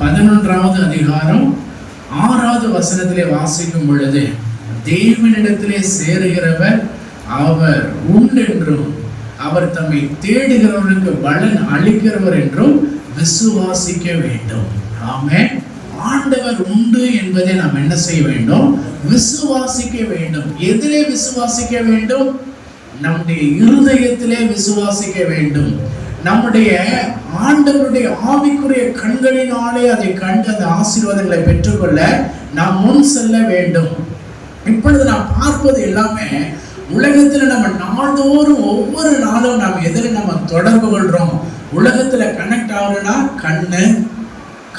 பதினொன்றாவது அதிகாரம் ஆறாவது வசனத்திலே வாசிக்கும் பொழுது தேவனிடத்திலே சேருகிறவர் அவர் உண்டென்றும் அவர் தம்மை தேடுகிறவர்களுக்கு பலன் அளிக்கிறவர் என்றும் விசுவாசிக்க வேண்டும். ஆமே ஆண்டவர் உண்டு என்பதை நாம் என்ன செய்ய வேண்டும்? விசுவாசிக்க வேண்டும். எதிலே விசுவாசிக்க வேண்டும்? நம்முடைய இருதயத்திலே விசுவாசிக்க வேண்டும். நம்முடைய ஆண்டவருடைய ஆவிக்குரிய கண்களினாலே அதை கண்டு அந்த ஆசீர்வாதங்களை பெற்றுக்கொள்ள நாம் முன் செல்ல வேண்டும். இப்பொழுது நாம் பார்ப்பது எல்லாமே உலகத்தில் நம்ம நாள்தோறும் ஒவ்வொரு நாளும் நாம் எதில் நம்ம தொடர்பு கொள்றோம். உலகத்தில் கனெக்ட் ஆகணும்னா கண்ணு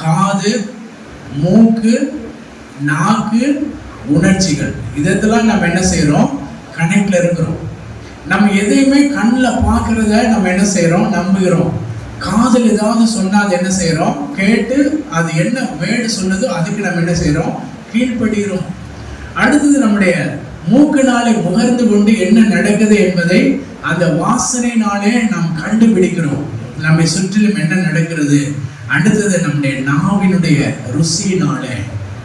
காது மூக்கு நாக்கு உணர்ச்சிகள். இதெல்லாம் நம்ம என்ன செய்கிறோம் கனெக்டில் இருக்கிறோம். நம்ம எதையுமே கண்ணில் பார்க்குறத நம்ம என்ன செய்கிறோம் நம்புகிறோம். காதல் ஏதாவது சொன்னால் அது என்ன செய்கிறோம் கேட்டு அது என்ன வேடு சொன்னதோ அதுக்கு நம்ம என்ன செய்கிறோம் கீழ்ப்படுகிறோம். அடுத்தது நம்முடைய மூக்கினாலே முகர்ந்து கொண்டு என்ன நடக்குது என்பதை அந்த வாசனையினாலே நாம் கண்டுபிடிக்கிறோம். நம்மை சுற்றிலும் என்ன நடக்கிறது? அடுத்தது நம்முடைய நாவினுடைய ருசியினாலே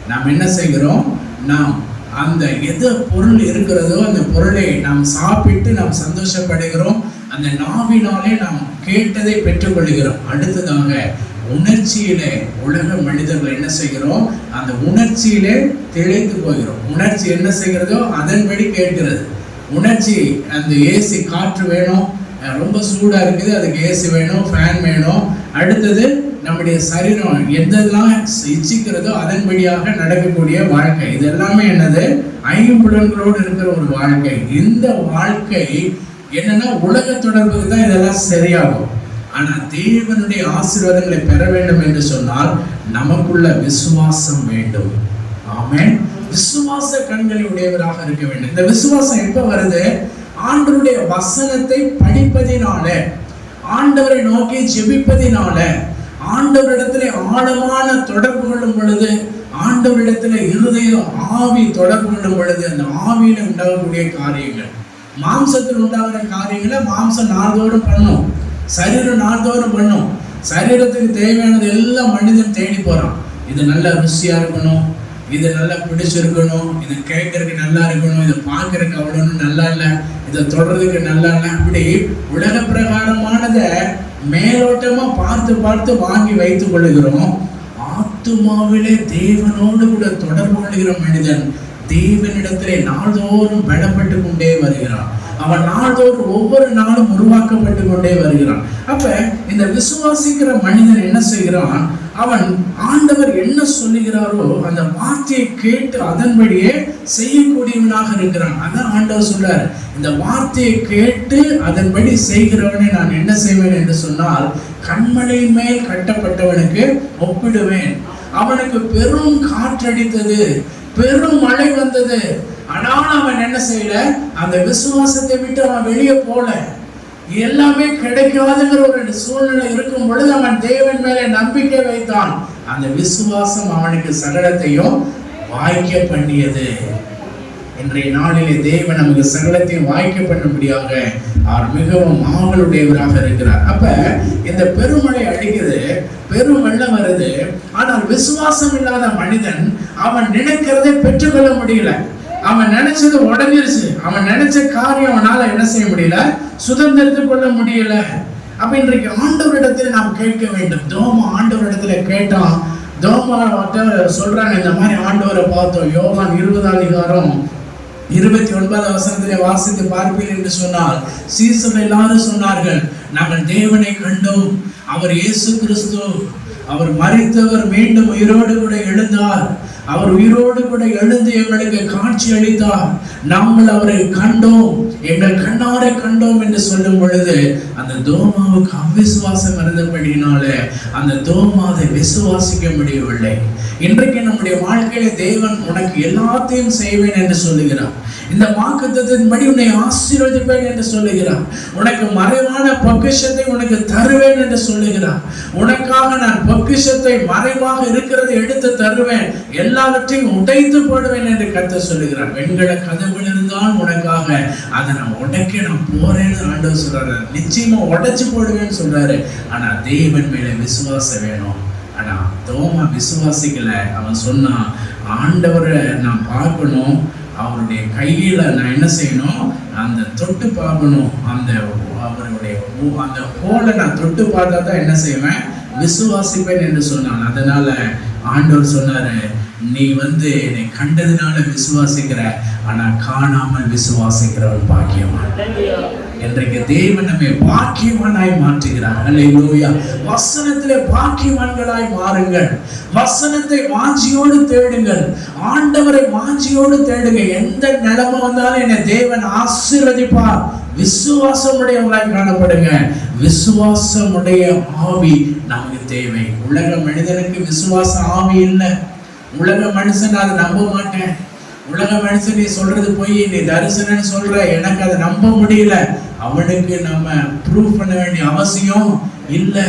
நாம் என்ன செய்கிறோம்? நாம் அந்த எது பொருள் இருக்கிறதோ அந்த பொருளை நாம் சாப்பிட்டு நாம் சந்தோஷப்படுகிறோம் அந்த நாவினாலே நாம் கேட்டதை பெற்றுக்கொள்கிறோம். அடுத்ததாக உணர்ச்சியிலே உலக மனிதர்கள் என்ன செய்கிறோம்? அந்த உணர்ச்சியிலே திளைத்து போகிறோம். உணர்ச்சி என்ன செய்கிறதோ அதன்படி கேட்கிறது. உணர்ச்சி அந்த ஏசி காற்று வேணும் ரொம்ப சூடா இருக்குது அதுக்கு ஏசி வேணும் ஃபேன் வேணும். அடுத்தது நம்முடைய சரீரம் எதெல்லாம் இச்சிக்கிறதோ அதன்படியாக நடக்கக்கூடிய வாழ்க்கை. இது எல்லாமே என்னது? ஐம்புலன்களோடு இருக்கிற ஒரு வாழ்க்கை. இந்த வாழ்க்கை என்னன்னா உலக தொடர்புக்கு தான் இதெல்லாம் சரியாகும். ஆனால் தேவனுடைய ஆசீர்வாதங்களை பெற வேண்டும் என்று சொன்னால் நமக்குள்ள விசுவாசம் வேண்டும். ஆமே விசுவாச கண்களை உடையவராக இருக்க வேண்டும். இந்த விசுவாசம் எப்போ வருது? ஆண்டருடைய வசனத்தை படிப்பதினால ஆண்டவரை நோக்கி ஜெபிப்பதினால. ஆண்டவரிடத்திலே ஆழமான தொடர்பு கொள்ளும் பொழுது ஆண்டவரிடத்திலே இருதயம் ஆவி தொடர்பு கொள்ளும் பொழுது அந்த ஆவியில உண்டாகக்கூடிய காரியங்கள். மாம்சத்தில் உண்டாகிற காரியங்களை மாம்சம் நாள்தோறும் பண்ணும். சரீரம் நாள்தோறும் பண்ணும். சரீரத்துக்கு தேவையானது எல்லாம் மனிதன் தேடி போறான். இது நல்ல ருசியா இருக்கணும். இது நல்லா பிடிச்சிருக்கணும் இது கேட்கறதுக்கு நல்லா இருக்கணும் இதை பார்க்கறதுக்கு அவ்வளோ நல்லா இல்லை இதை தொடர்றதுக்கு நல்லா இல்லை அப்படி உலக பிரகாரமானதை மேலோட்டமாக பார்த்து பார்த்து வாங்கி வைத்துக் கொள்ளுகிறோம். ஆத்துமாவிலே தேவனோடு கூட தொடர்பு கொள்கிற மனிதன் தேவனிடத்திலே நாள்தோறும் பலப்பட்டு கொண்டே வருகிறான். அவன் நாள்தோறும் ஒவ்வொரு நாளும் உருவாக்கப்பட்டு கொண்டே வருகிறான். அப்ப இந்த விசுவாசிக்கிற மனிதன் என்ன செய்கிறான்? அவன் ஆண்டவர் என்ன சொல்லுகிறாரோ அந்த வார்த்தையை கேட்டு அதன்படியே செய்யக்கூடியவனாக இருக்கிறான். அதான் ஆண்டவர் சொல்றார். இந்த வார்த்தையை கேட்டு அதன்படி செய்கிறவனை நான் என்ன செய்வேன் என்று சொன்னால் கண்மலையின் மேல் கட்டப்பட்டவனுக்கு ஒப்பிடுவேன். அவனுக்கு பெரும் காற்றடித்தது. பெரும் மழை வந்தது. ஆனால் அவன் என்ன செய்யல? அந்த விசுவாசத்தை விட்டு அவன் வெளியே போல. எல்லாமே கிடைக்காதுங்கிற ஒரு சூழ்நிலை இருக்கும் பொழுது அவன் தேவன் மேலே நம்பிக்கை வைத்தான். அந்த விசுவாசம் அவனுக்கு சகலத்தையும் வாய்க்க பண்ணியது. இன்றைய நாளிலே தேவன் நமக்கு சகலத்தையும் வாய்க்க பண்ணும்படியாக அவர் மிகவும் ஆவலுடையவராக இருக்கிறார். அப்ப இந்த பெருமழை அடிக்குது பெரும் வெள்ளம் வருது ஆனால் விசுவாசம் இல்லாத மனிதன் அவன் நினைக்கிறதை பெற்றுக்கொள்ள முடியல. அவன் நினைச்சது உடஞ்சிருச்சு. அவன் நினைச்ச காரியம் அவனால என்ன செய்ய முடியல? சுதந்திரத்து கொள்ள முடியல. அப்ப இன்றைக்கு ஆண்டவரிடத்தில் நாம் கேட்க வேண்டும். தோம ஆண்டவரிடத்துல கேட்டான் தோமா சொல்றாங்க இந்த மாதிரி ஆண்டவரை பார்த்தோம். யோகான் இருபது அதிகாரம் இருபத்தி ஒன்பதாம் வசனத்திலே வாசித்து பார்ப்பீர் என்று சொன்னால் சீசர் எல்லாரும் சொன்னார்கள் நாங்கள் தேவனை கண்டோம் அவர் இயேசு கிறிஸ்து அவர் மறைத்தவர் மீண்டும் உயிரோடு கூட எழுந்தார் அவர் உயிரோடு கூட எழுந்து எங்களுக்கு காட்சி அளித்தார். நாங்கள் அவரை கண்டோம். எங்கள் கண்ணார கண்டோம் என்று சொல்லும் பொழுது அந்த தோமாவுக்கு அவ்விசுவாசம் இருந்தபடினாலே அந்த தோமா அதை விசுவாசிக்க முடியவில்லை. இன்றைக்கு நம்முடைய வாழ்க்கையில தேவன் உனக்கு எல்லாத்தையும் செய்வேன் என்று சொல்லுகிறார். இந்த வாக்குத்தத்தின்படி உன்னை ஆசீர்வதிப்பேன் என்று சொல்லுகிறார். உனக்கு மறைவான பொக்கிஷத்தை உனக்கு தருவேன் என்று சொல்லுகிறார். உனக்காக நான் பொக்கிஷத்தை மறைவாக இருக்கிறதை எடுத்து தருவேன். எல்லாவற்றையும் உடைத்து போடுவேன் என்று கத்த சொல்லுகிறார். வெண்கல கதவுகள் இருந்தால் உனக்காக. அதை நான் உடைக்க நான் போறேன்னு ஆண்டவர் சொல்றாரு. நிச்சயமா உடைச்சு போடுவேன்னு சொல்றாரு. ஆனா தேவன் மேல விசுவாசம் வேணும். ஆனா தோமா விசுவாசிக்கல. அவன் சொன்னான் ஆண்டவரை நான் பார்க்கணும். அவருடைய கையில நான் என்ன செய்யணும்? அந்த தொட்டு பார்க்கணும். அந்த அவருடைய அந்த ஹோலை நான் தொட்டு பார்த்தா தான் என்ன செய்வேன்? விசுவாசிப்பேன் என்று சொன்னான். அதனால ஆண்டவர் சொன்னாரு நீ வந்து என்னை கண்டதுனால விசுவாசிக்கிற ஆனா காணாமல் விசுவாசிக்கிறவன் பாக்கியவான். இன்றைக்கு தேவன் நம்மை பாக்கியவானாய் மாற்றுகிறார். அல்லேலூயா வசனத்திலே பாக்கியவான்களாய் மாறுங்கள். வசனத்தை வாஞ்சியோடு தேடுங்கள். ஆண்டவரை வாஞ்சியோடு தேடுங்க எந்த நிலைமை வந்தாலும் என்னை தேவன் ஆசீர்வதிப்பார். விசுவாசமுடையவங்களாய் காணப்படுங்க. விசுவாசமுடைய ஆவி நமக்கு தேவை. உலக மனிதனுக்கு விசுவாச ஆவி இல்லை. உலக மனுஷன் அதை நம்ப மாட்டேன். உலக மனுஷன் நீ சொல்றது போய் நீ தரிசனன்னு சொல்ற எனக்கு அதை நம்ப முடியல. அவனுக்கு நம்ம ப்ரூவ் பண்ண வேண்டிய அவசியம் இல்லை.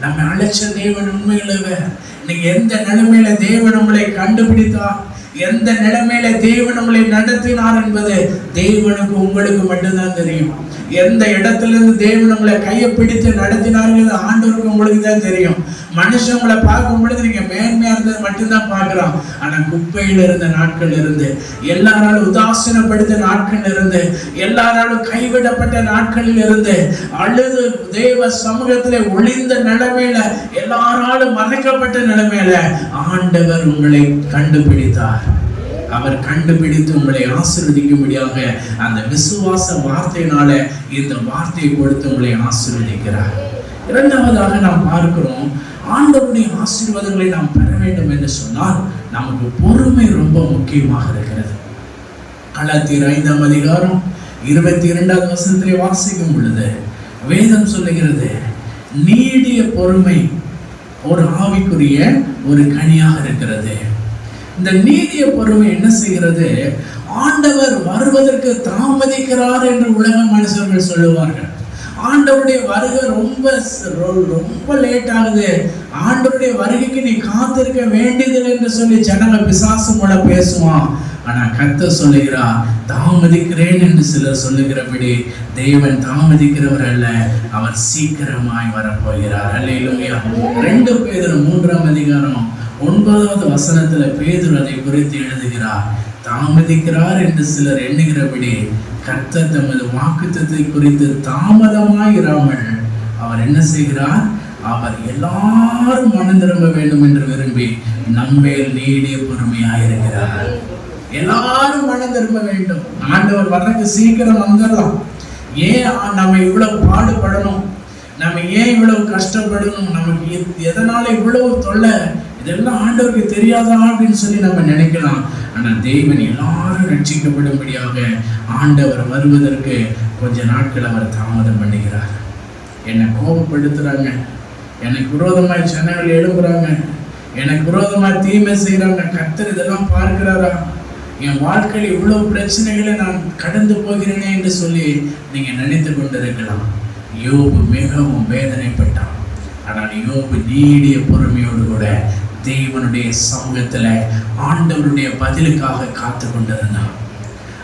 நம்ம அழைச்ச தேவன் உண்மையிலவர் நீங்க எந்த நிலைமையில தேவன் நம்மளை கண்டுபிடித்தா? எந்த நிலைமையில தேவன் நம்மளை நடத்தினார் என்பது தேவனுக்கு உங்களுக்கு மட்டும்தான் தெரியும். எந்த இடத்துல இருந்து தேவன் உங்களை கையை பிடித்து நடத்தினார்கள் ஆண்டவருக்கு உங்களுக்கு தான் தெரியும். மனுஷன் உங்களை பார்க்கும் பொழுது நீங்கள் மேன்மையாக இருந்தது மட்டும்தான் பார்க்குறோம் ஆனா குப்பையில இருந்த நாட்கள் இருந்து எல்லாராலும் உதாசீனப்படுத்த நாட்கள் இருந்து எல்லாராலும் கைவிடப்பட்ட நாட்களில் இருந்து அழுது தேவ சமூகத்தில் ஒளிந்த நிலைமையில எல்லாராலும் மறைக்கப்பட்ட நிலைமையில ஆண்டவர் உங்களை கண்டுபிடித்தார். அவர் கண்டுபிடித்து உங்களை ஆசிர்வதிக்கும்படியாக அந்த விசுவாச வார்த்தையினால இந்த வார்த்தையை கொடுத்து உங்களை ஆசிர்வதிக்கிறார். இரண்டாவதாக நாம் பார்க்கிறோம் ஆண்டவருடைய ஆசீர்வாதங்களை நாம் பெற வேண்டும் என்று சொன்னால் நமக்கு பொறுமை ரொம்ப முக்கியமாக இருக்கிறது. கலாத்தியர் ஐந்தாம் அதிகாரம் இருபத்தி இரண்டாவது வசனத்திலே வாசிக்கும் பொழுது வேதம் சொல்லுகிறது நீடிய பொறுமை ஒரு ஆவிக்குரிய ஒரு கனியாக இருக்கிறது. இந்த நீதிய பொறுமை என்ன செய்கிறது? ஆண்டவர் வருவதற்கு தாமதிக்கிறார் என்று உலக மனுஷர்கள் சொல்லுவார்கள். ஆண்டவருடைய வருகை ரொம்ப ரொம்ப லேட் ஆகுது. ஆண்டவருடைய வருகைக்கு நீ காத்திருக்க வேண்டியதில்லை என்று சொல்லி ஜனங்க பிசாசு மூலம் பேசுவான். ஆனா கத்த சொல்லுகிறார் தாமதிக்கிறேன் என்று சிலர் சொல்லுகிறபடி தேவன் தாமதிக்கிறவர் அல்ல அவர் சீக்கிரமாய் வரப்போகிறார். அல்லேலூயா ரெண்டு பேதர் மூன்றாம் அதிகாரம் ஒன்பதாவது வசனத்துல பேதுரு அதை குறித்து எழுதுகிறார் தாமதிக்கிறார் என்று சிலர் எண்ணுகிறபடி கர்த்தர் தமது வாக்குத்தத்தை குறித்து தாமதமாயிராமல் அவர் என்ன செய்கிறார்? அவர் எல்லாரும் மனம் திரும்ப வேண்டும் என்று விரும்பி நம்மேல் நீடிய பொறுமையாயிருக்கிறார். எல்லாரும் மனம் திரும்ப வேண்டும். ஆண்டவர் வர்றதுக்கு சீக்கிரம் வந்துடலாம். ஏன் நம்ம இவ்வளவு பாடுபடணும்? நம்ம ஏன் இவ்வளவு கஷ்டப்படணும்? நமக்கு எதனால இவ்வளவு தொல்லை? இதெல்லாம் ஆண்டவருக்கு தெரியாதா அப்படின்னு சொல்லி நம்ம நினைக்கலாம். ஆனால் தேவன் எல்லாரும் ரட்சிக்கப்படும்படியாக ஆண்டவர் வருவதற்கு கொஞ்ச நாட்கள் அவர் தாமதம் பண்ணுகிறார். என்னை கோபப்படுத்துறாங்க. எனக்கு விரோதமாக சென்னைகள் எழுப்புறாங்க எனக்கு விரோதமாக தீமை செய்கிறாங்க கத்தர் இதெல்லாம் பார்க்கிறாரா? என் வாழ்க்கையில் இவ்வளவு பிரச்சனைகளை நான் கடந்து போகிறேனே என்று சொல்லி நீங்கள் நினைத்து கொண்டிருக்கலாம். யோபு மிகவும் வேதனைப்பட்டான். ஆனால் யோபு நீடிய பொறுமையோடு கூட தேவனுடைய சமூகத்துல ஆண்டவனுடைய பதிலுக்காக காத்து கொண்டிருந்தான்.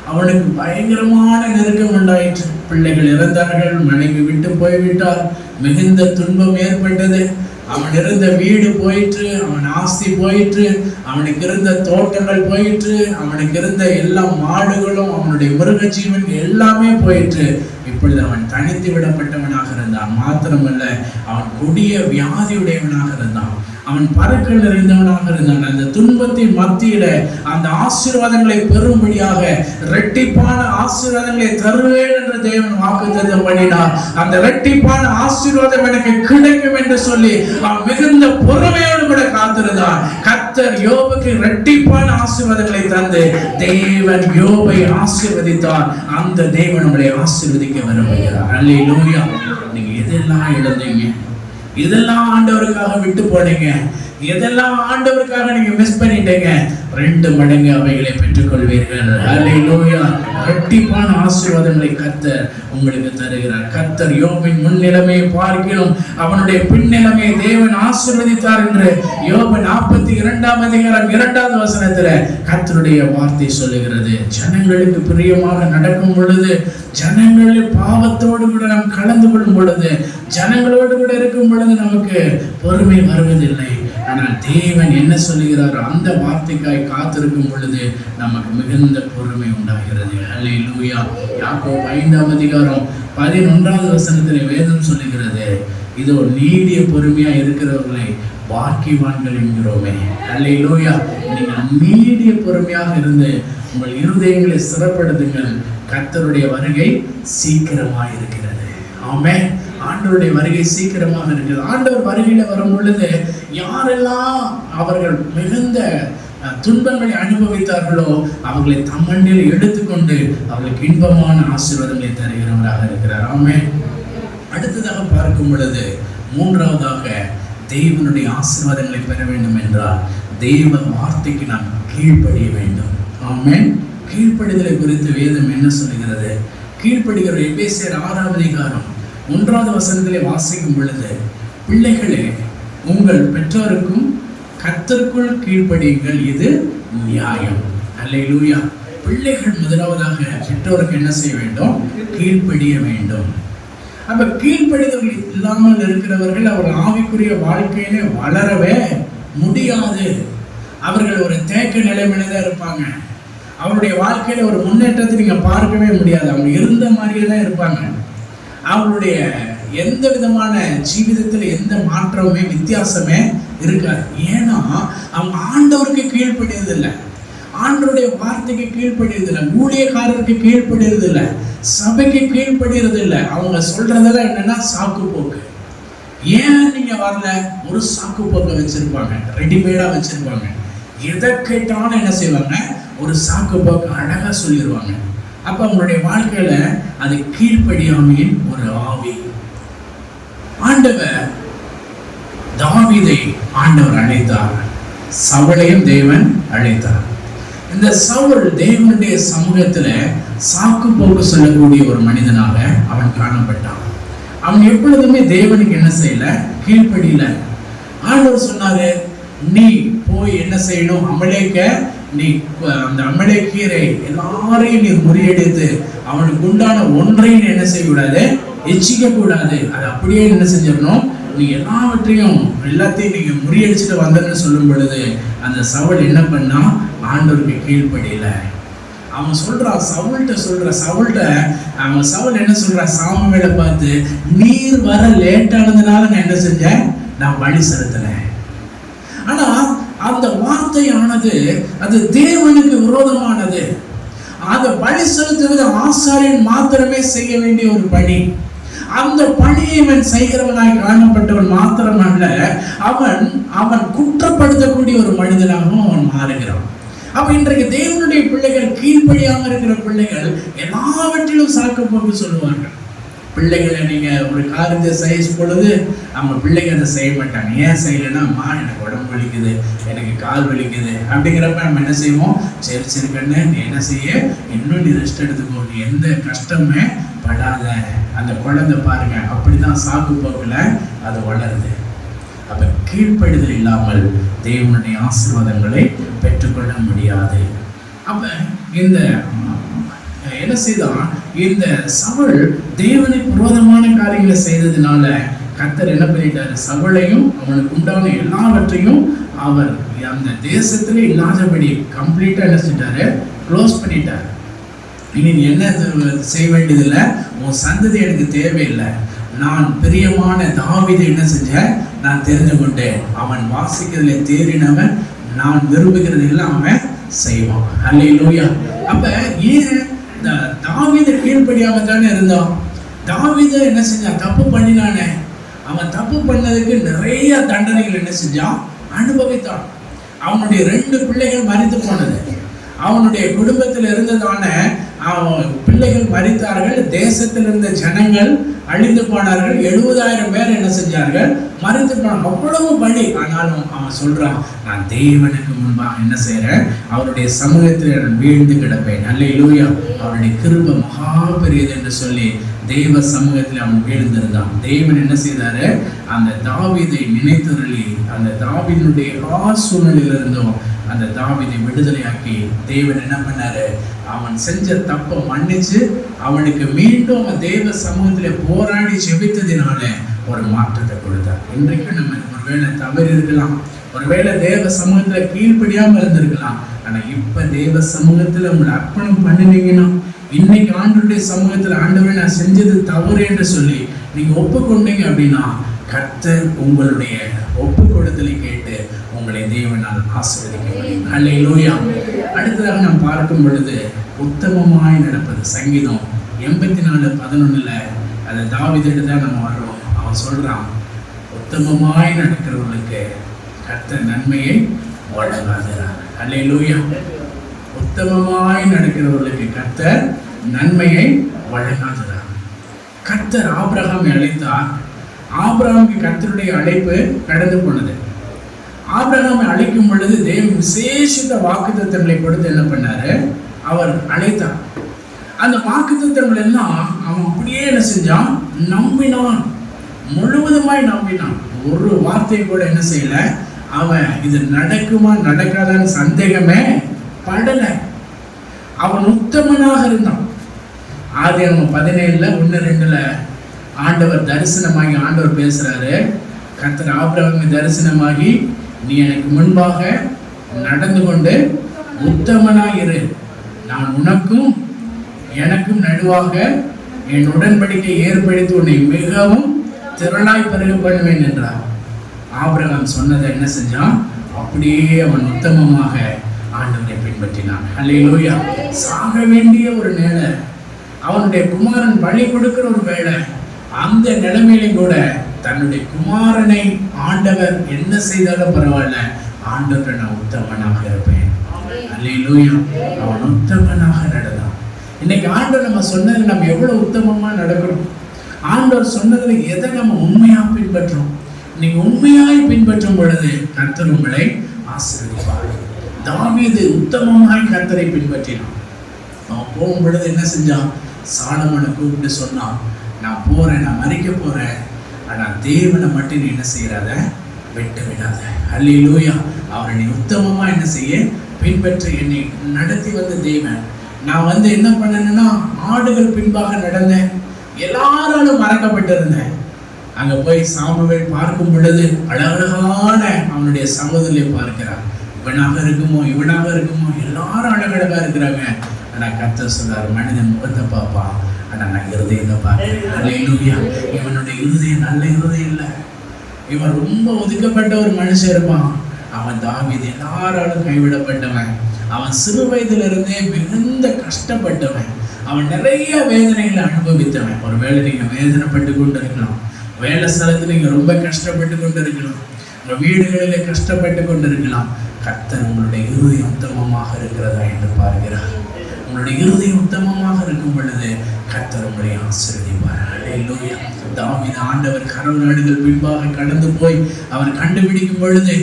அவனுக்கு பயங்கரமான நெருக்கம் உண்டாயிற்று. பிள்ளைகள் இறந்தார்கள் மனைவி விட்டு போய்விட்டார் மிகுந்த துன்பம் ஏற்பட்டது. அவன் இருந்த வீடு போயிற்று அவன் ஆஸ்தி போயிற்று அவனுக்கு இருந்த தோட்டங்கள் போயிற்று அவனுக்கு இருந்த எல்லா மாடுகளும் அவனுடைய மிருக ஜீவன் எல்லாமே போயிற்று. இப்பொழுது அவன் தனித்து விடப்பட்டவனாக இருந்தான். மாத்திரமல்ல அவன் கொடிய வியாதியுடையவனாக இருந்தான். அவன் பறக்கல் நிறைந்தவனாக இருந்தான். அந்த துன்பத்தின் மத்தியில அந்த ஆசீர்வாதங்களை பெறும்படியாக இரட்டிப்பான ஆசீர்வாதங்களை தருவேன் என்று தேவன் வாக்குத்தத்தம் பண்ணினார் அந்த இரட்டிப்பான ஆசீர்வாதம் எனக்கு கிடைக்கும் என்று சொல்லி அவன் மிகுந்த பொறுமையோடு கூட காத்திருந்தான். கர்த்தர் யோபுக்கு இரட்டிப்பான ஆசீர்வாதங்களை தந்து தேவன் யோபை ஆசீர்வதித்தார். அந்த தேவன் நம்மளை ஆசீர்வதிக்க விரும்புகிறார். அல்லேலூயா நீங்க எதெல்லாம் இழந்தீங்க இதெல்லாம் ஆண்டவருக்காக விட்டு போனீங்க. எதெல்லாம் ஆண்டவருக்காக நீங்க மிஸ் பண்ணிட்டீங்க? ரெண்டு மடங்கு அவைகளை பெற்றுக்கொள்வீர்கள். அல்லேலூயா இரட்டிப்பான ஆசீர்வாதங்களை கத்தர் உங்களுக்கு தருகிறார். கர்த்தர் யோபின் முன்னிலைமையை பார்க்கிறோம் அவனுடைய பின்னிலைமையை தேவன் ஆசீர்வதித்தார் என்று யோபு நாற்பத்தி இரண்டாம் அதிகாரம் இரண்டாவது வசனத்துல கத்தருடைய வார்த்தை சொல்லுகிறது. ஜனங்களுக்கு பிரியமாக நடக்கும் பொழுது ஜனங்களில் பாவத்தோடு கூட நாம் கலந்து கொள்ளும் பொழுது ஜனங்களோடு கூட இருக்கும் பொழுது நமக்கு பொறுமை வருவதில்லை. ஆனால் தேவன் என்ன சொல்லுகிறாரோ? அந்த வார்த்தைக்காய் காத்திருக்கும் பொழுது நமக்கு மிகுந்த பொறுமை உண்டாகிறது. அல்லே லூயா யாக்கோ ஐந்தாம் அதிகாரம் பதினொன்றாவது வசனத்தில் வேதம் சொல்லுகிறது. இதோ நீடிய பொறுமையா இருக்கிறவர்களை பாக்கிவான்கள் என்கிறோமே. அல்லே லூயா நீங்கள் நீடிய பொறுமையாக இருந்து உங்கள் இருதயங்களை சிறப்படுத்துங்கள். கர்த்தருடைய வருகை சீக்கிரமாக இருக்கிறது ஆமே ஆண்டவருடைய வருகை சீக்கிரமாக இருக்கிறது ஆண்டவர் வருகையில் வரும் பொழுது யாரெல்லாம் அவர்கள் மிகுந்த துன்பங்களை அனுபவித்தார்களோ அவர்களை தம்மண்டில் எடுத்துக்கொண்டு அவர்களுக்கு இன்பமான ஆசீர்வாதங்களை தருகிறவராக இருக்கிறார். ஆமே அடுத்ததாக பார்க்கும் பொழுது மூன்றாவதாக தெய்வனுடைய ஆசீர்வாதங்களை பெற வேண்டும் என்றால் தெய்வ வார்த்தைக்கு நாம் கீழ்ப்படிய வேண்டும். ஆமே கீழ்ப்படிதலை குறித்து வேதம் என்ன சொல்லுகிறது? கீழ்ப்படுகிற எபேசியர் ஆறாவது அதிகாரம் ஒன்றாவது வசனத்திலே வாசிக்கும் பொழுது பிள்ளைகளே உங்கள் பெற்றோருக்கும் கத்தருக்குள் கீழ்ப்படியுங்கள் இது நியாயம். அல்லேலூயா. பிள்ளைகள் முதலாவதாக பெற்றோருக்கு என்ன செய்ய வேண்டும்? கீழ்ப்படிய வேண்டும். அப்ப கீழ்ப்படிதல் இல்லாமல் இருக்கிறவர்கள் அவர் ஆவிக்குரிய வாழ்க்கையிலே வளரவே முடியாது. அவர்கள் ஒரு தேக்க நிலைமையில தான் இருப்பாங்க. அவருடைய வாழ்க்கையில ஒரு முன்னேற்றத்தை நீங்க பார்க்கவே முடியாது. அவங்க இருந்த மாதிரியே தான் இருப்பாங்க. அவங்களுடைய எந்த விதமான ஜீவிதத்தில் எந்த மாற்றமுமே வித்தியாசமே இருக்காது. ஏன்னா அவங்க ஆண்டவருக்கு கீழ்ப்படியதில்லை ஆண்டவருடைய வார்த்தைக்கு கீழ்ப்படியதில்லை ஊழியக்காரருக்கு கீழ்ப்படியதில்லை சபைக்கு கீழ்ப்படியறதில்லை. அவங்க சொல்றதெல்லாம் என்னன்னா சாக்கு போக்கு ஏன் நீங்க வரல? ஒரு சாக்கு போக்கை வச்சிருப்பாங்க. ரெடிமேடா வச்சிருப்பாங்க. எதை கேட்டாலும் என்ன செய்வாங்க? ஒரு சாக்கு போக்கு அழகா சொல்லிடுவாங்க அப்ப அவங்களுடைய வாழ்க்கையில அது கீழ்ப்படியாமையின் ஒரு ஆவி. ஆண்டவர் தாவிதை ஆண்டவர் அழைத்தார். சவளையும் தேவன் அழைத்தார். இந்த சவுல் தேவனுடைய சமூகத்துல சாக்கு போக்கு சொல்லக்கூடிய ஒரு மனிதனாக அவன் காணப்பட்டான். அவன் எப்பொழுதுமே தேவனுக்கு என்ன செய்யல? கீழ்ப்படியில. ஆண்டவர் சொன்னாரு நீ போய் என்ன செய்யணும்? அமலேக்க நீ அஹ், அந்த கீரை எல்லாரையும் நீ முறியடித்து அவனுக்கு உண்டான ஒன்றையும் என்ன செய்யக்கூடாது? எச்சிக்க கூடாது அது அப்படியே என்ன செஞ்சிடணும்? நீ எல்லாவற்றையும் எல்லாத்தையும் நீங்க முறியடிச்சுட்டு வந்தன்னு சொல்லும் பொழுது அந்த சவுல் என்ன பண்ணா? ஆண்டவருக்கு கீழ்ப்படியில. அவன் சொல்றான் சவுல்கிட்ட சொல்ற சவுல்கிட்ட அவன் சவுல் என்ன சொல்றான் சாமுவேல பார்த்து நீர் வர லேட் ஆனதுனால நான் என்ன செஞ்சேன்? நான் வழி செலுத்தினேன். ஆனா அந்த வார்த்தையானது அது தேவனுக்கு விரோதமானது. அந்த பழி செலுத்துவது ஆசாரியன் மாத்திரமே செய்ய வேண்டிய ஒரு பணி. அந்த பணியை இவன் செய்கிறவனாய் காணப்பட்டவன் மாத்திரமல்ல அவன் அவன் குற்றப்படுத்தக்கூடிய ஒரு மனிதனாகவும் அவன் மாறுகிறான். அப்ப இன்றைக்கு தேவனுடைய பிள்ளைகள் கீழ்ப்படியாம இருக்கிற பிள்ளைகள் எல்லாவற்றிலும் சாக்கப்போக்கு சொல்லுவார்கள். பிள்ளைகளை நீங்கள் ஒரு காரியத்தை செய்ய பொழுது நம்ம பிள்ளைங்க அதை செய்ய மாட்டாங்க. ஏன் செய்யலைன்னா அம்மா எனக்கு உடம்பு வலிக்குது எனக்கு கால் வலிக்குது. அப்படிங்கிறப்ப நம்ம என்ன செய்வோம்? சரி சரி கண்ணு நீ என்ன செய்ய? இன்னும் நீ ரெஸ்ட் எடுத்துக்கோ. நீ எந்த கஷ்டமே படாத. அந்த குழந்தை பாருங்க அப்படிதான் சாக்கு போக்கில் அது வளருது. அப்போ கீழ்ப்படுதல் இல்லாமல் தேவனுடைய ஆசீர்வாதங்களை பெற்றுக்கொள்ள முடியாது. அப்போ இந்த என்ன செய்தான்? இந்த சவள் தேவனை புரோதமான காரியங்களை செய்ததுனால கத்தர் என்ன பண்ணிட்டாரு? சவளையும் அவனுக்கு உண்டான எல்லாவற்றையும் அவர் அந்த தேசத்திலே இல்லாதபடி கம்ப்ளீட்டா என்ன செஞ்சிட்டாரு? க்ளோஸ் பண்ணிட்டாரு. இனி நீ என்ன செய்ய வேண்டியதில்லை? உன் சந்ததி எனக்கு தேவையில்லை. நான் பிரியமான தாவிதை என்ன செஞ்சேன்? நான் தெரிந்து கொண்டேன். அவன் வாசிக்கிறதுல தேறினவன் நான் விரும்புகிறதெல்லாம் அவன் செய்வான். அல்லேலூயா அப்ப ஏன் இந்த தாவீதை கீழ்ப்படியாம தானே இருந்தான். தாவீதை என்ன செஞ்சான்? தப்பு பண்ணினானே. அவன் தப்பு பண்ணதுக்கு நிறைய தண்டனைகள் என்ன செஞ்சான்? அனுபவித்தான். அவனுடைய ரெண்டு பிள்ளைகள் மறித்து போனது. அவனுடைய குடும்பத்தில் இருந்ததான அவன் பிள்ளைகள் மறித்தார்கள் தேசத்தில் இருந்த ஜனங்கள் அழிந்து போனார்கள் எழுபதாயிரம் பேர் என்ன செஞ்சார்கள்? மறித்து போன அவ்வளவு பலி. ஆனாலும் அவன் சொல்றான் நான் தேவனுக்கு முன்பாக என்ன செய்யறேன் அவருடைய சமூகத்தில் நான் வீழ்ந்து கிடப்பேன். நல்ல லூயா அவருடைய கிருப மகா பெரியது என்று சொல்லி தெய்வ சமூகத்தில் அவன் வீழ்ந்திருந்தான். தேவன் என்ன செய்தாரு? அந்த தாவிதை நினைத்தருளி அந்த தாவினுடைய எல்லா சூழ்நிலையிலிருந்தும் அந்த தாவிதை விடுதலையாக்கி தேவன் என்ன பண்ணாரு? அவன் செஞ்ச தப்பை மன்னிச்சு அவனுக்கு மீண்டும் அவன் தேவ சமூகத்துல போராடி ஜெபித்ததினால ஒரு மாற்றத்தை கொடுத்தார். இன்றைக்கு நம்ம ஒருவேளை தவறு இருக்கலாம். ஒருவேளை தேவ சமூகத்துல கீழ்ப்படியாம இருந்திருக்கலாம். ஆனா இப்ப தேவ சமூகத்துல உங்களை அர்ப்பணம் பண்ணினீங்கன்னா இன்னைக்கு ஆண்டுடைய சமூகத்துல ஆண்டவரை நான் செஞ்சது தவறு என்று சொல்லி நீங்க ஒப்புக்கொண்டீங்க அப்படின்னா கர்த்தர் உங்களுடைய ஒப்பு கொடுத்தலை கேட்டு உங்களை தேவனால் ஆசீர்வதிக்க முடியும் அல்லேலூயா அடுத்ததாக நாம் பார்க்கும் பொழுது உத்தமமாய் நடப்பது சங்கீதம் எண்பத்தி நாலு பதினொன்னுல அதை தாவிதிட்டு தான் நம்ம வர்றோம் அவன் சொல்றான் உத்தமமாய் நடக்கிறவர்களுக்கு கர்த்தர் நன்மையை வழங்காதுறார் அல்லேலூயா உத்தமமாய் நடக்கிறவர்களுக்கு கர்த்தர் நன்மையை வழங்காதுறார் கர்த்தர் ஆபிரகாமை அழைத்தார். ஆபிரகாமுக்கு கர்த்தருடைய அழைப்பு கடந்து போனது. ஆபிரகாமை அழைக்கும் பொழுது தேவன் விசேஷித்த வாக்குத்தத்தங்களை கொடுத்து என்ன பண்ணாரு? அவர் அழைத்தார். அந்த வாக்குத்தத்தங்கள் எல்லாம் அவன் அப்படியே என்ன செஞ்சான்? நம்பினான். முழுவதுமாய் நம்பினான். ஒரு வார்த்தை கூட என்ன செய்யல? அவன் இது நடக்குமா நடக்காதான்னு சந்தேகமே படலை. அவன் உத்தமனாக இருந்தான். ஆதி அவன் பதினேழுல ஒன்று ரெண்டுல ஆண்டவர் தரிசனமாகி ஆண்டவர் பேசுறாரு. கர்த்தர் ஆபிரகாமை தரிசனமாகி நீ எனக்கு முன்பாக நடந்து கொண்டு உத்தமனாய் இரு. நான் உனக்கும் எனக்கும் நடுவாக என் உடன்படிக்கை ஏற்படுத்தி உன்னை மிகவும் திரளாய் பெருக பண்ணுவேன் என்றார். ஆபிரகாம் சொன்னதை என்ன செஞ்சான்? அப்படியே அவன் உத்தமமாக ஆண்டவரை பின்பற்றினான். அல்லேலூயா சாக வேண்டிய ஒரு நேர அவனுடைய குமாரன் பலி கொடுக்கிற ஒரு வேலை அந்த நிலைமையிலும் கூட தன்னுடைய குமாரனை ஆண்டவர் என்ன செய்தாலும் பரவாயில்ல. ஆண்டவர் நான் உத்தமனாக இருப்பேன். அல்லேலூயா. அவன் உத்தமனாக நடந்தான். இன்னைக்கு ஆண்டவர் நம்ம சொன்னது நம்ம எவ்வளவு உத்தமமா நடக்கணும். ஆண்டவர் சொன்னதுல எதை நம்ம உண்மையா பின்பற்றோம் நீங்க உண்மையாய் பின்பற்றும் பொழுது கர்த்தர் உங்களை ஆசீர்வதிப்பார். தாவீது உத்தமமாய் கர்த்தரை பின்பற்றினான். அவன் போகும் பொழுது என்ன செஞ்சான்? சாலமனை கூப்பிட்டு சொன்னான் நான் போறேன் நான் மறிக்க போறேன். ஆனால் தேவனை மட்டும் நீ என்ன செய்கிறாத விட்டு விடாத அல்லையிலூயா அவரை நீ உத்தமமாக என்ன செய்ய? பின்பற்ற என்னை நடத்தி வந்த தேவன். நான் வந்து என்ன பண்ணேன்னா ஆடுகள் பின்பாக நடந்தேன். எல்லாராலும் மறக்கப்பட்டிருந்தேன். அங்கே போய் சாமுவேல் பார்க்கும் பொழுது அழகழகான அவனுடைய சமூகத்திலே பார்க்கிறான் இவனாக இருக்குமோ இவனாக இருக்குமோ எல்லாரும் அழகழகாக இருக்கிறாங்க. ஆனால் கத்த சொல்றார் மனிதன் முகத்தை பார்ப்பா ஆனால் நான் இருதயத்தை பார்க்கிறேன். அல்லேலூயா இவனுடைய இருதயம் நல்ல இருதயம் இல்லை. இவன் ரொம்ப ஒதுக்கப்பட்ட ஒரு மனுஷன் இருப்பான். அவன் தாவீது எல்லாராலும் கைவிடப்பட்டவன். அவன் சிறு வயதிலிருந்தே மிகுந்த கஷ்டப்பட்டவன். அவன் நிறைய வேதனைகளை அனுபவித்தவன். ஒருவேளை நீங்க வேதனைப்பட்டு கொண்டு இருக்கலாம் வேலை ஸ்தலத்தில் நீங்க ரொம்ப கஷ்டப்பட்டு கொண்டு இருக்கலாம் உங்கள் வீடுகளில் கஷ்டப்பட்டு கொண்டு இருக்கலாம் கர்த்தர் உங்களுடைய இருதயம் உத்தமமாக இருக்கிறதா என்று பார்க்கிறார். உங்களுடைய இருதயம் உத்தமமாக இருக்கும் பொழுது கர்த்தர் உங்களை ஆசீர்வதிப்பார். அல்லேலூயா ஆண்டவர் கரவு நாடுகள் பின்பாக கடந்து போய் அவர் கண்டுபிடிக்கும் பொழுது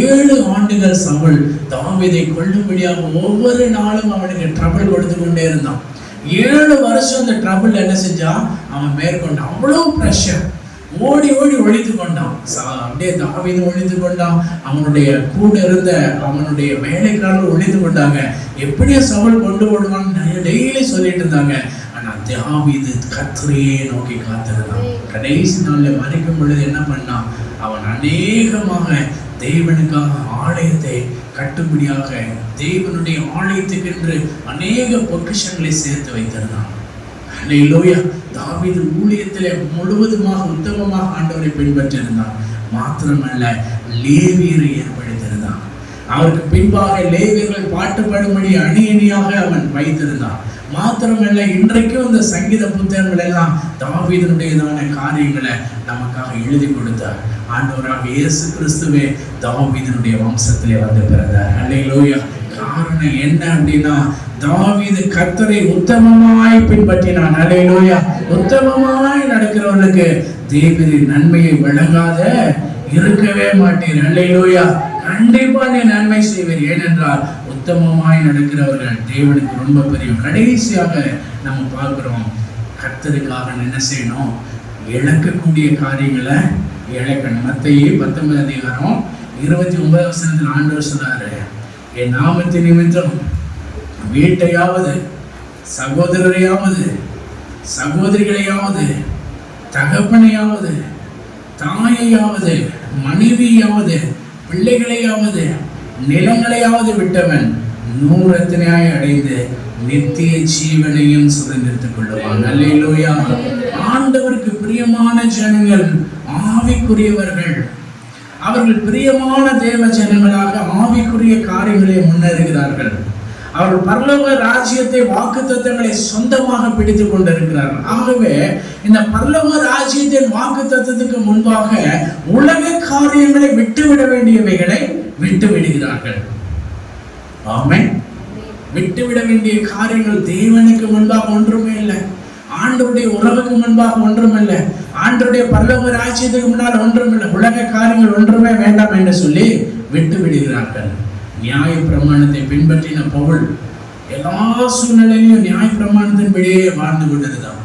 ஏழு ஆண்டுகள் சவுல் தாவீதை கொள்ளும்படியாக ஒவ்வொரு நாளும் அவனுக்கு ட்ரபிள் கொடுத்து கொண்டே இருந்தான். ஏழு வருஷம் அந்த ட்ரபிள் என்ன செஞ்சா அவன் மேற்கொண்டு அவ்வளோ ப்ரெஷர் ஓடி ஓடி ஒழித்து கொண்டான். அப்படியே தாவீது ஒழித்து கொண்டான். அவனுடைய கூட இருந்த அவனுடைய வேலைக்காரர்கள் ஒழித்து கொண்டாங்க. எப்படியோ சவால் கொண்டு விடுவான்னு டெய்லி சொல்லிட்டு இருந்தாங்க. ஆனால் தாவீது கத்திரையே நோக்கி காத்திருந்தான். கடைசி நாள்ல மறைக்கும் பொழுது என்ன பண்ணான்? அவன் அநேகமாக தேவனுக்காக ஆலயத்தை கட்டுப்படியாக தேவனுடைய ஆலயத்துக்கென்று அநேக பொக்கிஷங்களை சேர்த்து வைத்திருந்தான். லோயா தாவீது ஊழியத்திலே முழுவதுமாக உத்தமமாக ஆண்டவரை பின்பற்றியிருந்தான். மாத்திரமல்ல லேவியரை ஏற்படுத்தியிருந்தான். அவருக்கு பின்பாக லேவியர்கள் பாட்டு பாடும்படி அணி அணியாக அவன் வைத்திருந்தான். மாத்திரமல்ல இன்றைக்கும் இந்த சங்கீத புத்தகங்கள் எல்லாம் தாவீதனுடையதான காரியங்களை நமக்காக எழுதி கொடுத்தார். ஆண்டவராக இயேசு கிறிஸ்துவே தாவீதனுடைய வம்சத்திலே வந்து பிறந்தார். அல்லையிலோயா காரணம் என்ன அப்படின்னா தாவீது கர்த்தரை உத்தமமாய் பின்பற்றினான். அல்லேலூயா உத்தமமாய் நடக்கிறவனுக்கு தேவரின் நன்மையை வழங்காத இருக்கவே மாட்டீர். நோயா கண்டிப்பா நீ நன்மை செய்வீர் ஏனென்றால் உத்தமமாய் நடக்கிறவர்கள் தேவனுக்கு ரொம்ப பெரிய கடைசியாக நம்ம பார்க்கிறோம் கர்த்தருக்காக என்ன செய்யணும்? இழக்கக்கூடிய காரியங்களை இழக்கணும். மத்தையே பத்தொன்பது அதிகாரம் இருபத்தி ஒன்பது வருஷத்தில் ஆண்டு வருஷம் என் நாமத்தின் நிமித்தம் வீட்டையாவது சகோதரரையாவது சகோதரிகளையாவது தகப்பனையாவது தாயையாவது மனைவியாவது பிள்ளைகளையாவது நிலங்களையாவது விட்டவன் நூறத்தினாய் அடைந்து நித்திய ஜீவனையும் சுதந்திரத்துக் கொள்ளுவான் அல்லையிலோயா ஆண்டவருக்கு பிரியமான ஜனங்கள் ஆவிக்குரியவர்கள். அவர்கள் பிரியமான தேவ ஜனங்களாக ஆவிக்குரிய காரியங்களை முன்னேறுகிறார்கள். அவர்கள் பரலோக ராஜ்யத்தை வாக்கு தத்தங்களை சொந்தமாக பிடித்துக் கொண்டிருக்கிறார்கள். ஆகவே இந்த பரலோக ராஜ்யத்தின் வாக்கு தத்துவத்துக்கு முன்பாக உலக காரியங்களை விட்டுவிட வேண்டியவைகளை விட்டு விடுகிறார்கள் ஆமை விட்டுவிட வேண்டிய காரியங்கள் தேவனுக்கு முன்பாக ஒன்றுமே இல்லை. ஆண்டவருடைய உறவுக்கு முன்பாக ஒன்றுமில்லை ஆண்டவருடைய பல்லவ ராஜ்யத்துக்கு முன்னால் ஒன்றுமில்லை உலக காரியங்கள் ஒன்றுமே வேண்டாம் என்று சொல்லி விட்டு விடுகிறார்கள் நியாய பிரமாணத்தை பின்பற்றின பவுல் எல்லா சூழ்நிலையிலும் நியாய பிரமாணத்தின்படியே வாழ்ந்து கொண்டிருந்தான்.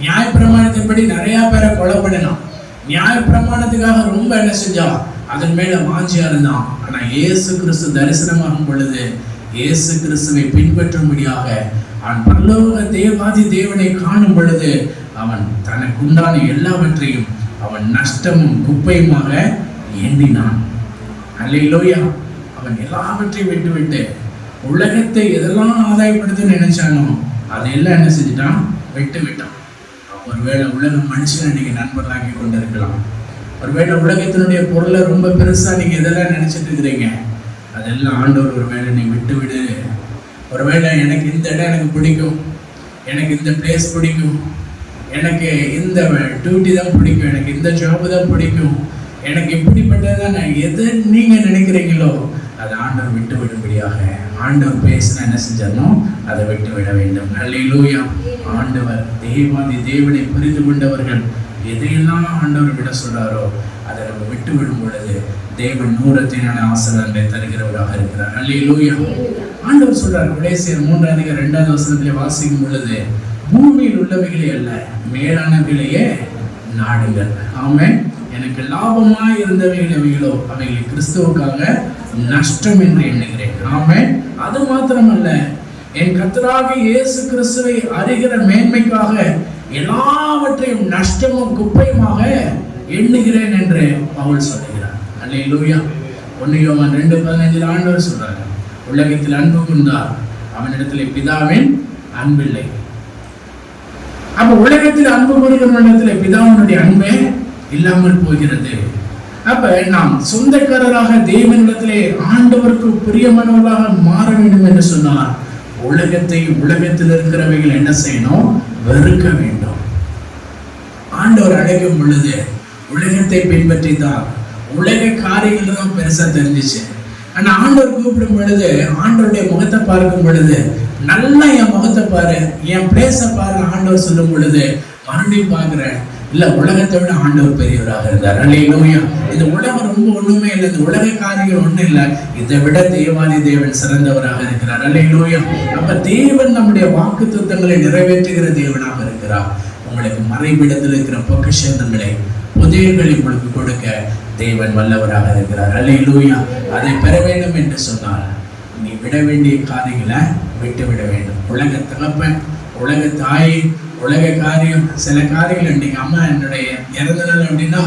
நியாய பிரமாணத்தின்படி நிறைய பேரை கொலை பண்ணினான். நியாய பிரமாணத்துக்காக ரொம்ப என்ன செஞ்சான்? அதன் மேல வாஞ்சியா இருந்தான். ஆனா இயேசு கிறிஸ்து தரிசனமாகும் பொழுது இயேசு கிறிஸ்துவை பின்பற்றும்படியாக அவன் பரலோக தேவாதி தேவனை காணும் பொழுது அவன் தனக்கு உண்டான எல்லாவற்றையும் அவன் நஷ்டமும் குப்பையுமாக எண்ணினான் அல்லையிலோயா அவன் எல்லாவற்றையும் விட்டுவிட்டு உலகத்தை எதெல்லாம் ஆதாயப்படுத்த நினைச்சானோ அதையெல்லாம் என்ன செஞ்சுட்டான்? விட்டு விட்டான் ஒருவேளை உலகம் மனுஷனை இன்னைக்கு நண்பர்களாக்கி கொண்டிருக்கலாம். ஒருவேளை உலகத்தினுடைய பொருளை ரொம்ப பெருசா நீங்க எதெல்லாம் நினைச்சிட்டு இருக்கிறீங்க? அதெல்லாம் ஆண்டவர் ஒருவேளை நீ விட்டு விடு ஒருவேளை எனக்கு இந்த இடம் எனக்கு பிடிக்கும். எனக்கு இந்த பிளேஸ் பிடிக்கும். எனக்கு இந்த டியூட்டி தான் பிடிக்கும். எனக்கு இந்த ஜாப் தான் பிடிக்கும். எனக்கு இப்படிப்பட்டதான் நான் எது நீங்கள் நினைக்கிறீங்களோ அதை ஆண்டவர் விட்டு விடும்படியாக ஆண்டவர் பேசின என்ன செஞ்சாலும் அதை விட்டு விட வேண்டும். அல்லையிலூயா ஆண்டவர் தேவாதி தேவனை புரிந்து கொண்டவர்கள் எதையெல்லாம் ஆண்டவர் விட சொல்றாரோ அதை நம்ம விட்டு விடும் பொழுது தேவன் நூறத்தினான ஆசிரியர்களை தருகிறவராக இருக்கிறார். அல்லையிலூயா ஆண்டவர் சொல்றார் குலேசியர் மூன்றாம் அதிகம் இரண்டாவது வசனத்திலே வாசிக்கும் பொழுது பூமியில் உள்ளவைகளே அல்ல மேலானவைகளையே நாடுங்கள். ஆமென் எனக்கு லாபமாக இருந்தவைகள் அவைகளோ அவைகளை கிறிஸ்துவுக்காக நஷ்டம் என்று எண்ணுகிறேன். ஆமே அது மாத்திரமல்ல என் கத்தராக இயேசு கிறிஸ்துவை அறிகிற மேன்மைக்காக எல்லாவற்றையும் நஷ்டமும் குப்பையுமாக எண்ணுகிறேன் என்று அவள் சொல்லுகிறார். அல்லேலூயா. ஒன்னு யோவான் ரெண்டு பதினைஞ்சில் ஆண்டவர் சொல்றாங்க உலகத்தில் அன்பு உண்டார். அவனிடத்தில் பிதாவின் அன்பில்லை. அப்ப உலகத்தில் அன்பு கூறுகிறவனிடத்துல பிதாவினுடைய அன்பே இல்லாமல் போகிறது. அப்ப நாம் சொந்தக்காரராக தேவனிடத்திலே ஆண்டவருக்கு பிரியமானவர்களாக மாற வேண்டும் என்று சொன்னார் உலகத்தை உலகத்தில் இருக்கிறவைகள் என்ன செய்யணும்? வெறுக்க வேண்டும். ஆண்டவர் அழைக்கும் பொழுது உலகத்தை பின்பற்றி தான் உலக காரியங்கள் தான் பெருசா தெரிஞ்சிச்சு. ஆனா ஆண்டவர் கூப்பிடும் பொழுது ஆண்டவருடைய முகத்தை பார்க்கும் பொழுது நல்லா என் முகத்தை பாரு என் பிளேஸ பாரு ஆண்டவர் சொல்லும் பொழுது மறுபடியும் பார்க்கிறேன் இல்ல உலகத்தை விட ஆண்டவர் பெரியவராக இருந்தார். அல்லையா இந்த உலகம் ரொம்ப ஒண்ணுமே இல்லை. இந்த உலக காரியம் ஒண்ணும் இல்லை. இதை விட தேவாதி தேவன் சிறந்தவராக இருக்கிறார். அல்லையா அப்ப தேவன் நம்முடைய வாக்கு தத்துவங்களை நிறைவேற்றுகிற தேவனாக இருக்கிறார். உங்களுக்கு மறைவிடத்தில் இருக்கிற பொக்கிஷங்களை புதையல்களை உங்களுக்கு கொடுக்க தேவன் வல்லவராக இருக்கிறார். அல்லையா அதை பெற வேண்டும் என்று சொன்னால் நீ விட வேண்டிய காரியங்களை விட்டு விட வேண்டும். உலக தகப்பன் உலக தாய் உலக காரியம் சில காரியங்கள் இன்னைக்கு அம்மா என்னுடைய இறந்த நாள் அப்படின்னா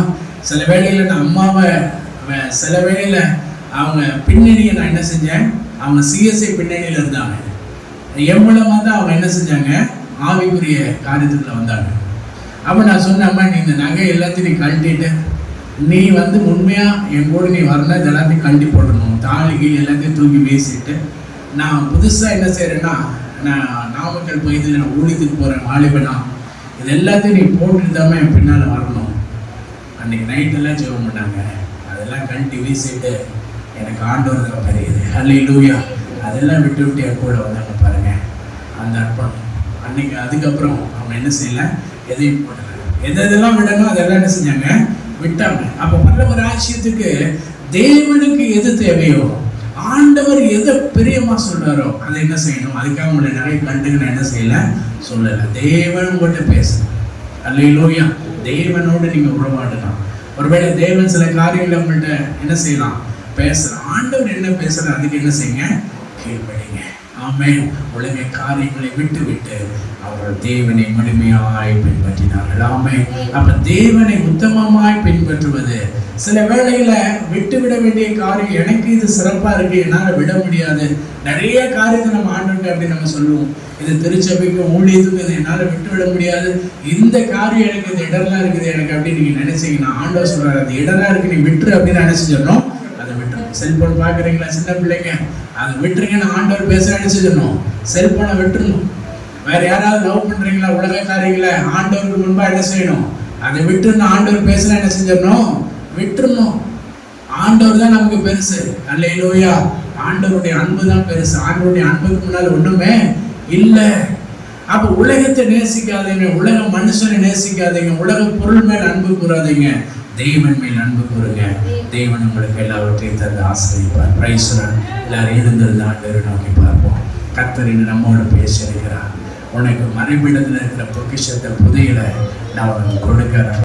சில வேளையில் நான் அம்மாவை சில வேளையில் அவங்க பின்னணியை நான் என்ன செஞ்சேன்? அவங்க சிஎஸ்ஐ பின்னணியில் இருந்தாங்க. என் மூலமாக தான் அவங்க என்ன செஞ்சாங்க? ஆவிக்குரிய காரியத்துக்குள்ள வந்தாங்க. அப்போ நான் சொன்னேன் அம்மா நீ இந்த நகை எல்லாத்தையும் நீ கழட்டிட்டு நீ வந்து உண்மையாக என் கூட நீ வரல எல்லாத்தையும் கழட்டி போடணும். தாலி எல்லாத்தையும் தூக்கி வீசிட்டு நான் புதுசாக என்ன செய்கிறேன்னா நான் நாமக்கல் பகுதியில் நான் ஊழியத்துக்கு போகிற வாலிபனா? இது எல்லாத்தையும் நீ போட்டுருந்தாமல் என் பின்னால் வரணும். அன்னைக்கு நைட் எல்லாம் ஜெபம் பண்ணாங்க. அதெல்லாம் கழட்டி வீசிட்டு எனக்கு ஆண்டவர் தான் பெரியது. ஹலே லூயா அதெல்லாம் விட்டு விட்டு என் கூட வந்தாங்க பாருங்கள் அந்த அர்ப்பணம் அன்னைக்கு அதுக்கப்புறம் அவங்க என்ன செய்யலை? எதையும் போடல. எது எதெல்லாம் விடணும் அதெல்லாம் என்ன செஞ்சாங்க? விட்டாங்க. அப்ப ஒரு ராஜ்யத்துக்கு தேவனுக்கு எது தேவையோ ஆண்டவர் எதை பிரியமா சொல்றாரோ அதை என்ன செய்யணும்? அதுக்காக உங்களை நிறைய கண்டுக்கு என்ன செய்யல? சொல்லல. தேவன் உங்கள்கிட்ட பேச அல்லையிலோயா தேவனோடு நீங்க உறவாடலாம். ஒருவேளை தேவன் சில காரியங்களை உங்கள்கிட்ட என்ன செய்யலாம்? பேசலாம் ஆண்டவர் என்ன பேசுற? அதுக்கு என்ன செய்யுங்க? கீழ்படிங்க ஆமே உலக காரியங்களை விட்டு விட்டு அவர்கள் தேவனை முழுமையாய் பின்பற்றினார்கள். ஆமே அப்ப தேவனை உத்தமமாய் பின்பற்றுவது சில வேளையில விட்டு விட வேண்டிய காரியம் எனக்கு இது சிறப்பா இருக்கு என்னால விட முடியாது. நிறைய காரியத்தை நம்ம ஆண்டவருக்கு அப்படின்னு நம்ம சொல்லுவோம். இது திருச்சபைக்கும் ஊழியத்துக்கும் இது என்னால விட்டு விட முடியாது. இந்த காரியம் எனக்கு இந்த இடம்லாம் இருக்குது எனக்கு அப்படின்னு நீங்க நினைச்சீங்கன்னா ஆண்டவர் சொல்றாரு அந்த இடம்லாம் இருக்கு நீ விட்டுரு அப்படின்னு நினைச்சு சொன்னோம் அதை விட்டுரும் செல்போன் பாக்குறீங்களா சின்ன பிள்ளைங்க? அதை விட்டுருங்கன்னு ஆண்டவர் பேச நினைச்சு சொன்னோம் செல்போனை விட்டுருணும் வேற யாராவது லவ் பண்றீங்களா உலக காரியங்களை ஆண்டவருக்கு முன்பாக என்ன செய்யணும்? அதை விட்டுன்னு ஆண்டவர் பேசுனா என்ன செஞ்சிடணும் விட்டுறணும். ஆண்டவர் தான் நமக்கு பெருசு. அல்லையிலோயா ஆண்டவருடைய அன்பு தான் பெருசு. ஆண்டவருடைய அன்புக்கு முன்னால் ஒண்ணுமே இல்லை. அப்ப உலகத்தை நேசிக்காதீங்க. உலக மனுஷனை நேசிக்காதீங்க. உலக பொருள் மேல் அன்பு கூறாதீங்க. தெய்வன் மேல் அன்பு கூறுங்க. தெய்வன் உங்களுக்கு எல்லாவற்றையும் தந்து ஆசிரியப்பார். பிரைசுரன் எல்லாரும் எழுந்திருந்து ஆண்டவரை நோக்கி பார்ப்போம். கத்தரின் இன்று நம்மோடு பேசியிருக்கிறார். உனக்கு மறைவிடத்தில் இருக்கிற பொக்கிஷத்தை புதையில நான் உனக்கு கொடுக்கிறேன்.